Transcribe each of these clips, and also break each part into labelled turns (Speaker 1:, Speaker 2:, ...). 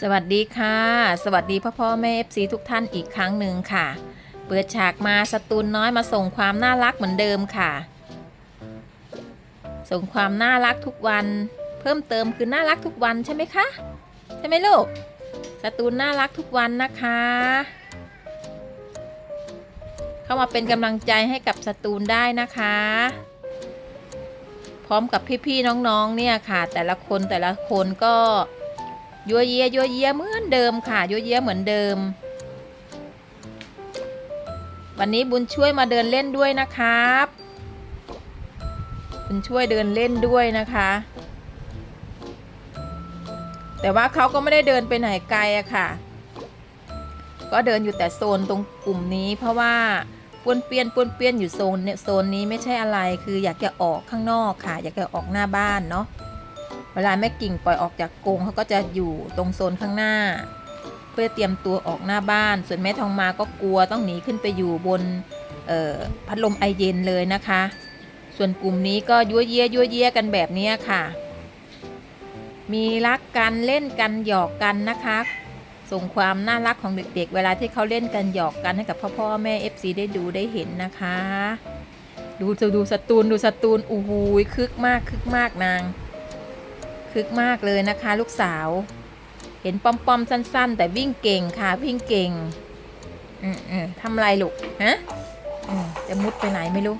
Speaker 1: สวัสดีค่ะ สวัสดีพ่อพ่อแม่เอฟซีทุกท่านอีกครั้งหนึ่งค่ะ เปิดฉากมาสตูนน้อยมาส่งความน่ารักเหมือนเดิมค่ะ ส่งความน่ารักทุกวัน เพิ่มเติมคือน่ารักทุกวันใช่ไหมคะใช่ไหมลูกสตูนน่ารักทุกวันนะคะ เข้ามาเป็นกำลังใจให้กับสตูนได้นะคะ พร้อมกับพี่ๆน้องๆเนี่ยค่ะ แต่ละคนแต่ละคนก็ ยัวเยียยัวเยียเหมือนเดิมค่ะยัวเยียเหมือนเดิม วันนี้บุญช่วยมาเดินเล่นด้วยนะครับ บุญช่วยเดินเล่นด้วยนะคะ แต่ว่าเขาก็ไม่ได้เดินไปไหนไกลอะค่ะ ก็เดินอยู่แต่โซนตรงกลุ่มนี้ เพราะว่าป้วนเปี้ยนป้วนเปี้ยนอยู่โซนเนี่ยโซนนี้ไม่ใช่อะไรคืออยากจะออกข้างนอกค่ะ อยากจะออกหน้าบ้านเนาะ เวลาแม่กิ่งปล่อยออกจากกรงเขาก็จะอยู่ตรงโซนข้างหน้า เพื่อเตรียมตัวออกหน้าบ้าน ส่วนแม่ทองมาก็กลัวต้องหนีขึ้นไปอยู่บนพัดลมไอเย็นเลยนะคะ ส่วนกลุ่มนี้ก็ยั่วเยียยั่วเยียกันแบบนี้ค่ะ มีรักกันเล่นกันหยอกกันนะคะ ส่งความน่ารักของเด็กๆเวลาที่เขาเล่นกันหยอกกันให้กับพ่อพ่อแม่ FC ได้ดูได้เห็นนะคะ ดูจะดูสตูนดูสตูนโอ้โหคึกมากคึกมากนาง คึกมากเลยนะคะลูกสาว เห็นป้อมๆสั้น ๆ แต่วิ่งเก่งค่ะวิ่งเก่งอืมอทำไรลูกฮะจะมุดไปไหนไม่รู้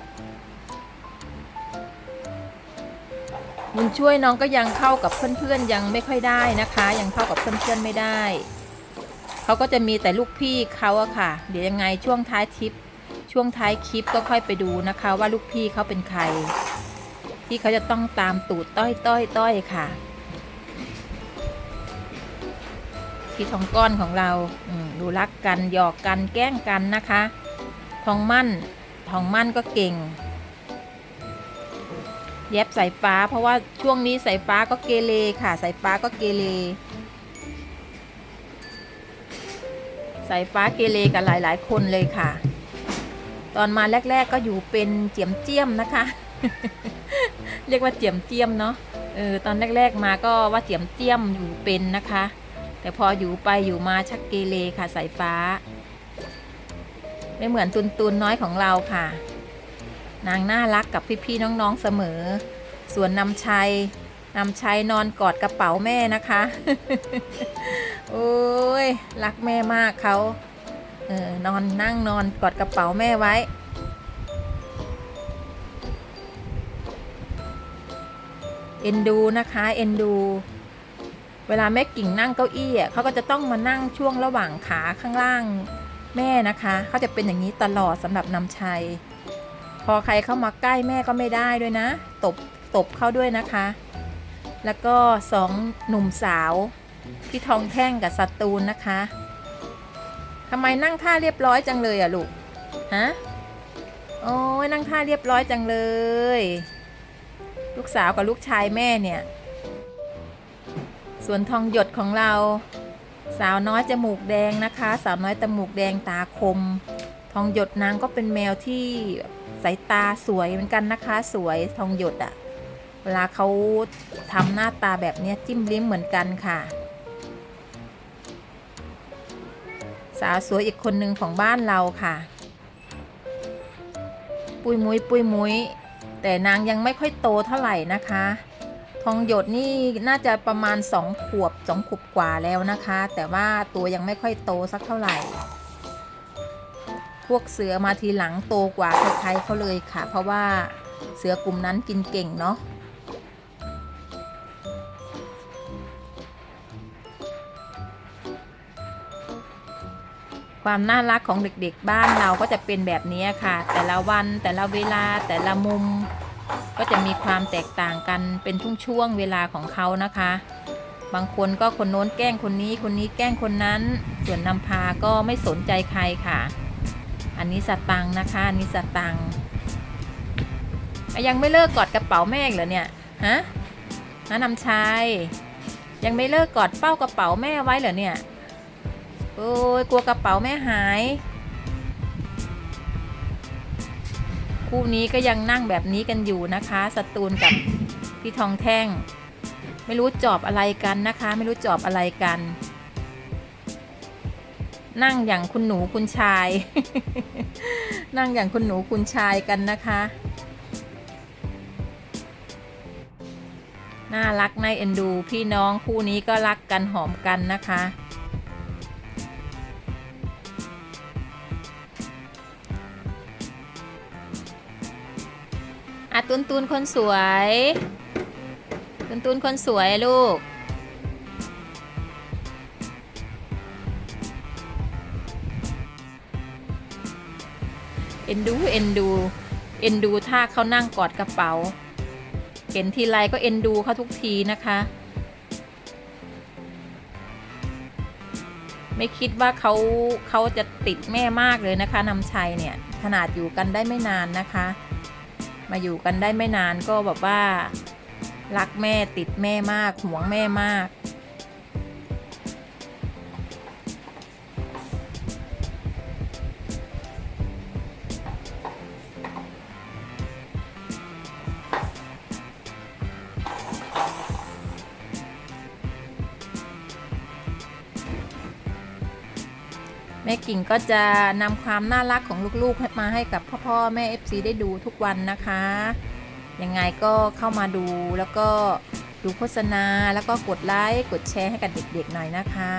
Speaker 1: บุญช่วยน้องก็ยังเข้ากับเพื่อนๆยังไม่ค่อยได้นะคะ ยังเข้ากับเพื่อนๆไม่ได้เขาก็จะมีแต่ลูกพี่เขาอะค่ะ เดี๋ยวยังไงช่วงท้ายทริป ช่วงท้ายคลิปก็ค่อยไปดูนะคะ ว่าลูกพี่เขาเป็นใคร ที่เขาจะต้องตามตูดต้อยต้อยต้อยค่ะ พี่ทองก้อนของเราดูรักกันหยอกกันแกล้งกันนะคะ ทองมั่นทองมั่นก็เก่ง เย็บสายฟ้าเพราะว่าช่วงนี้สายฟ้าก็เกเรค่ะสายฟ้าก็เกเรสายฟ้าเกเรกับหลายๆ คนเลยค่ะ ตอนมาแรก ๆ ก็อยู่เป็นเจียมเจียมนะคะ เรียกว่าเจียมเจียมเนาะเออตอนแรก ๆ มาก็ว่าเจียมเจียมอยู่เป็นนะคะ แต่พออยู่ไปอยู่มาชักเกเรค่ะสายฟ้า ไม่เหมือนตุนตุนน้อยของเราค่ะ นางน่ารักกับพี่ๆน้องๆเสมอ ส่วนนำชัยนำชัยนอนกอดกระเป๋าแม่นะคะ โอ้ยรักแม่มากเขาเออนอนนั่งนอนกอดกระเป๋าแม่ไว้เอ็นดูนะคะเอ็นดู เวลาแม่กิ่งนั่งเก้าอี้อะเขาก็จะต้องมานั่งช่วงระหว่างขาข้างล่างแม่นะคะเขาจะเป็นอย่างนี้ตลอดสำหรับนำชัย พอใครเข้ามาใกล้แม่ก็ไม่ได้ด้วยนะ ตบตบเข้าด้วยนะคะ แล้วก็สองหนุ่มสาวพี่ทองแท่งกับสตูนนะคะทำไมนั่งท่าเรียบร้อยจังเลยอะลูกฮะโอ้ยนั่งท่าเรียบร้อยจังเลย ลูกสาวกับลูกชายแม่เนี่ย ส่วนทองหยดของเรา สาวน้อยจมูกแดงนะคะ สาวน้อยจมูกแดงตาคม ทองหยดนางก็เป็นแมวที่สายตาสวยเหมือนกันนะคะ สวยทองหยดอะเวลาเขาทำหน้าตาแบบเนี้ยจิ้มลิ้มเหมือนกันค่ะสาวสวยอีกคนหนึ่งของบ้านเราค่ะ ปุยมุยปุยมุยแต่นางยังไม่ค่อยโตเท่าไหร่นะคะ ทองหยดนี่น่าจะประมาณสองขวบสองขวบกว่าแล้วนะคะ แต่ว่าตัวยังไม่ค่อยโตสักเท่าไหร่ พวกเสือมาทีหลังโตกว่าใครๆเขาเลยค่ะ เพราะว่าเสือกลุ่มนั้นกินเก่งเนาะความน่ารักของเด็กๆบ้านเราก็จะเป็นแบบนี้ค่ะ แต่ละวันแต่ละเวลาแต่ละมุม ก็จะมีความแตกต่างกันเป็นช่วงๆเวลาของเขานะคะ บางคนก็คนโน้นแกล้งคนนี้ คนนี้แกล้งคนนั้น ส่วนนำพาก็ไม่สนใจใครค่ะ อันนี้สตังค์นะคะอันนี้สตังค์ยังไม่เลิกกอดกระเป๋าแม่เหรอเนี่ยฮะน้านำชายยังไม่เลิกกอดเป้ากระเป๋าแม่ไว้เหรอเนี่ยโอ้ยกลัวกระเป๋าแม่หาย คู่นี้ก็ยังนั่งแบบนี้กันอยู่นะคะสตูนกับพี่ทองแท่ง ไม่รู้จอบอะไรกันนะคะ ไม่รู้จอบอะไรกัน นั่งอย่างคุณหนูคุณชาย นั่งอย่างคุณหนูคุณชายกันนะคะน่ารักน่าเอ็นดู พี่น้องคู่นี้ก็รักกันหอมกันนะคะ นตุนคนสวยตุนตุนคนสวยลูก เอ็นดู เอ็นดู เอ็นดูถ้าเขานั่งกอดกระเป๋า เห็นทีไรก็เอ็นดูเขาทุกทีนะคะ ไม่คิดว่าเขาเขาจะติดแม่มากเลยนะคะนำชัยเนี่ย ขนาดอยู่กันได้ไม่นานนะคะ มาอยู่กันได้ไม่นานก็แบบว่า รักแม่ติดแม่มากห่วงแม่มาก แม่กิ่งก็จะนำความน่ารักของลูกๆ มาให้กับพ่อพ่อแม่ FC ได้ดูทุกวันนะคะ ยังไงก็เข้ามาดูแล้วก็ดูโฆษณาแล้วก็กดไลค์กดแชร์ให้กับเด็กๆหน่อยนะคะ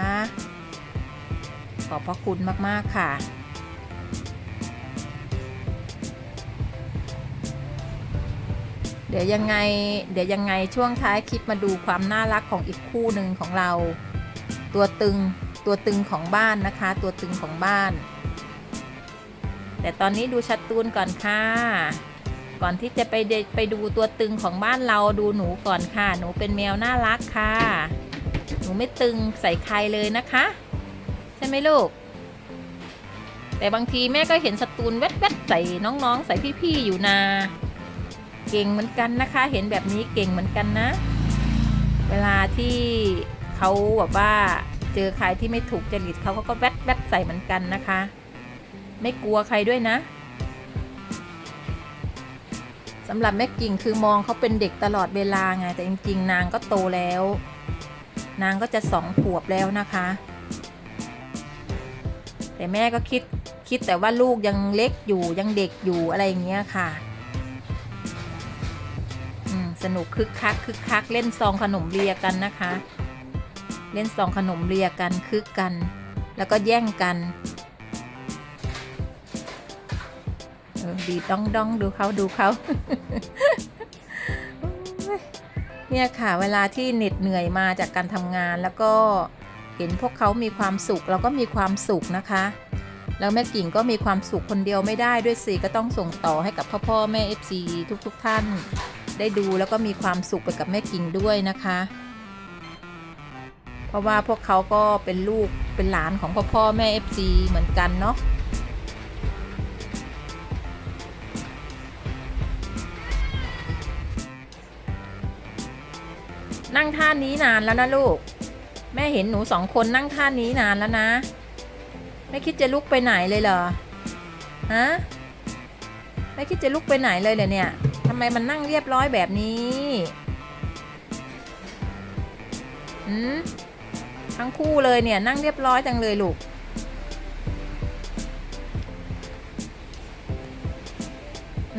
Speaker 1: ขอบพระคุณมากๆค่ะเดี๋ยวยังไงเดี๋ยวยังไงช่วงท้ายคลิปมาดูความน่ารักของอีกคู่หนึ่งของเรา ตัวตึง ตัวตึงของบ้านนะคะ ตัวตึงของบ้าน แต่ตอนนี้ดูชัดตูนก่อนค่ะ ก่อนที่จะไปเดไปดูตัวตึงของบ้านเราดูหนูก่อนค่ะ หนูเป็นแมวน่ารักค่ะ หนูไม่ตึงใส่ใครเลยนะคะ ใช่ไหมลูก แต่บางทีแม่ก็เห็นสตูนแวดๆใส่น้องๆ ใส่พี่ๆอยู่นาเก่งเหมือนกันนะคะ เห็นแบบนี้เก่งเหมือนกันนะ เวลาที่เขาแบบว่า เจอใครที่ไม่ถูกจริตเขาก็แวดแวดใส่เหมือนกันนะคะ ไม่กลัวใครด้วยนะสำหรับแม่กิ่งคือมองเขาเป็นเด็กตลอดเวลาไงแต่จริง ๆ นางก็โตแล้ว นางก็จะสองขวบแล้วนะคะ แต่แม่ก็คิดคิดแต่ว่าลูกยังเล็กอยู่ยังเด็กอยู่อะไรอย่างเงี้ยค่ะอืมสนุกคึกคักคึกคักเล่นซองขนมเลียกันนะคะ เล่นซองขนมเลียกันคึกกัน แล้วก็แย่งกันออดีดองดองดูเขาดูเขาเนี่ยค่ะเวลาที่เหน็ดเหนื่อยมาจากการทำงาน แล้วก็เห็นพวกเขามีความสุขเราก็มีความสุขนะคะ แล้วแม่กิ่งก็มีความสุขคนเดียวไม่ได้ด้วยสิก็ต้องส่งต่อให้กับพ่อพ่อแม่ FC ทุกๆทท่าน ได้ดูแล้วก็มีความสุขไปกับแม่กิ่งด้วยนะคะ เพราะว่าพวกเขาก็เป็นลูกเป็นหลานของพ่อพ่อแม่ FC เหมือนกันเนาะนั่งท่านี้นานแล้วนะลูก แม่เห็นหนูสองคนนั่งท่านี้นานแล้วนะ ไม่คิดจะลุกไปไหนเลยเหรอฮะไม่คิดจะลุกไปไหนเลยเหรอเนี่ยทำไมมันนั่งเรียบร้อยแบบนี้อืม ทั้งคู่เลยเนี่ยนั่งเรียบร้อยจังเลยลูก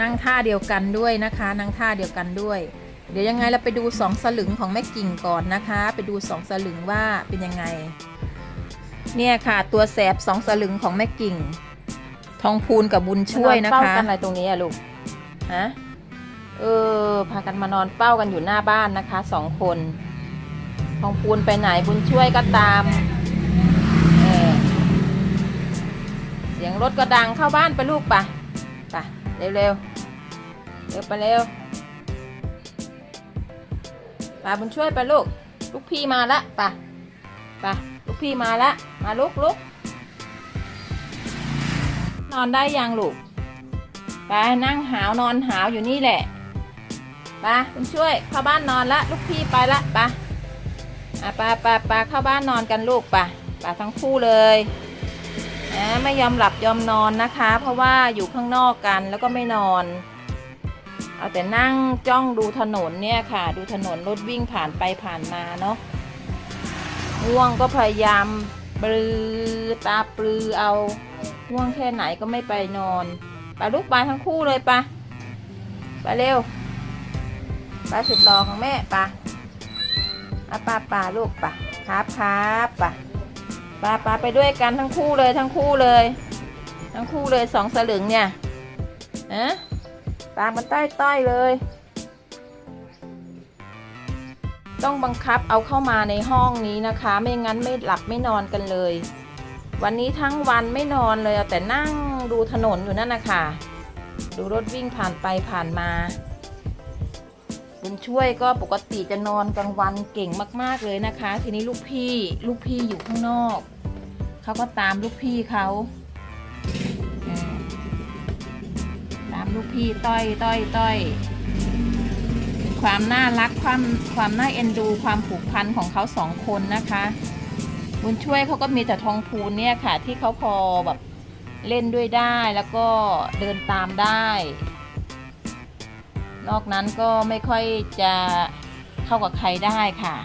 Speaker 1: นั่งท่าเดียวกันด้วยนะคะ นั่งท่าเดียวกันด้วย เดี๋ยวยังไงเราไปดูสองสลึงของแม่กิ่งก่อนนะคะ ไปดูสองสลึงว่าเป็นยังไง เนี่ยค่ะตัวแสบสองสลึงของแม่กิ่ง ทองพูนกับบุญช่วยนะคะ
Speaker 2: มานอนเฝ้ากันอะไรตรงนี้อะลูก
Speaker 1: ฮะเออพากันมานอนเป้ากันอยู่หน้าบ้านนะคะสองคน ทองพูนไปไหนบุญช่วยก็ตามเออเสียงรถก็ดังเข้าบ้านไปลูกปะปะเร็วเร็วเร็วไปเร็วปาบุญช่วยไปลูก ลูกพี่มาละปะปะลูกพี่มาละ มาลุกลุกนอนได้ยังลูกไปนั่งหาวนอนหาวอยู่นี่แหละไปคุณช่วยเข้าบ้านนอนละ ลูกพี่ไปละไป อะไปไปไปเข้าบ้านนอนกันลูกไปไปทั้งคู่เลยนะไม่ยอมหลับยอมนอนนะคะ เพราะว่าอยู่ข้างนอกกันแล้วก็ไม่นอน เอาแต่นั่งจ้องดูถนนเนี่ยค่ะ ดูถนนรถวิ่งผ่านไปผ่านมาเนาะง่วงก็พยายามปลือตาปลือเอาง่วงแค่ไหนก็ไม่ไปนอนปลาลูกไปทั้งคู่เลยปะไปลาเร็วไปสุดรอของแม่ปะ อาปาปาลูกปะครับครับปะปาปาไปด้วยกันทั้งคู่เลยทั้งคู่เลย ทั้งคู่เลยสองสลึงเนี่ยนะตามมันใต้ต้ยเลย ต้องบังคับเอาเข้ามาในห้องนี้นะคะ ไม่งั้นไม่หลับไม่นอนกันเลย วันนี้ทั้งวันไม่นอนเลยแต่นั่งดูถนนอยู่นั่นนะคะดูรถวิ่งผ่านไปผ่านมา บุญช่วยก็ปกติจะนอนกลางวันเก่งมาก ๆเลยนะคะ ทีนี้ลูกพี่ลูกพี่อยู่ข้างนอกเขาก็ตามลูกพี่เขาตามลูกพี่ต้อยต้อยต้อยความน่ารักความความน่าเอ็นดู ความผูกพันของเขาสองคนนะคะ บุญช่วยเขาก็มีแต่ทองพูนเนี่ยค่ะ ที่เขาพอแบบเล่นด้วยได้แล้วก็เดินตามได้ นอกนั้นก็ไม่ค่อยจะเข้ากับใครได้ค่ะ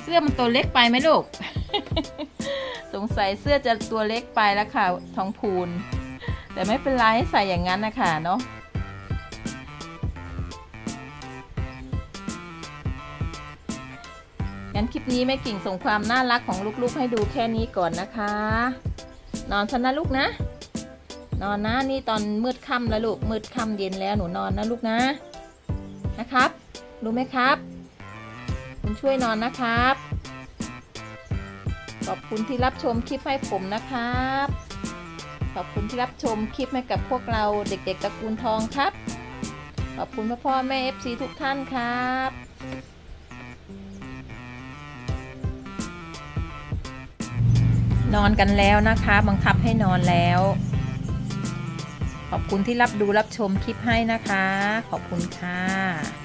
Speaker 1: เสื้อมันตัวเล็กไปไหมลูก สงสัยเสื้อจะตัวเล็กไปแล้วค่ะทองพูน แต่ไม่เป็นไรให้ใส่อย่างนั้นนะคะเนาะงั้นคลิปนี้แม่กิ่งส่งความน่ารักของลูกๆ ให้ดูแค่นี้ก่อนนะคะ นอนซะนะลูกนะ นอนนะนี่ตอนมืดค่ำแล้วลูกมืดค่ำเย็นแล้วหนูนอนนะลูกนะนะครับรู้ไหมครับ คุณช่วยนอนนะครับ ขอบคุณที่รับชมคลิปให้ผมนะครับ ขอบคุณที่รับชมคลิปให้กับพวกเราเด็กๆตระกูลทองครับ ขอบคุณพ่อพ่อแม่ FC ทุกท่านครับนอนกันแล้วนะคะ บังคับให้นอนแล้ว ขอบคุณที่รับดูรับชมคลิปให้นะคะ ขอบคุณค่ะ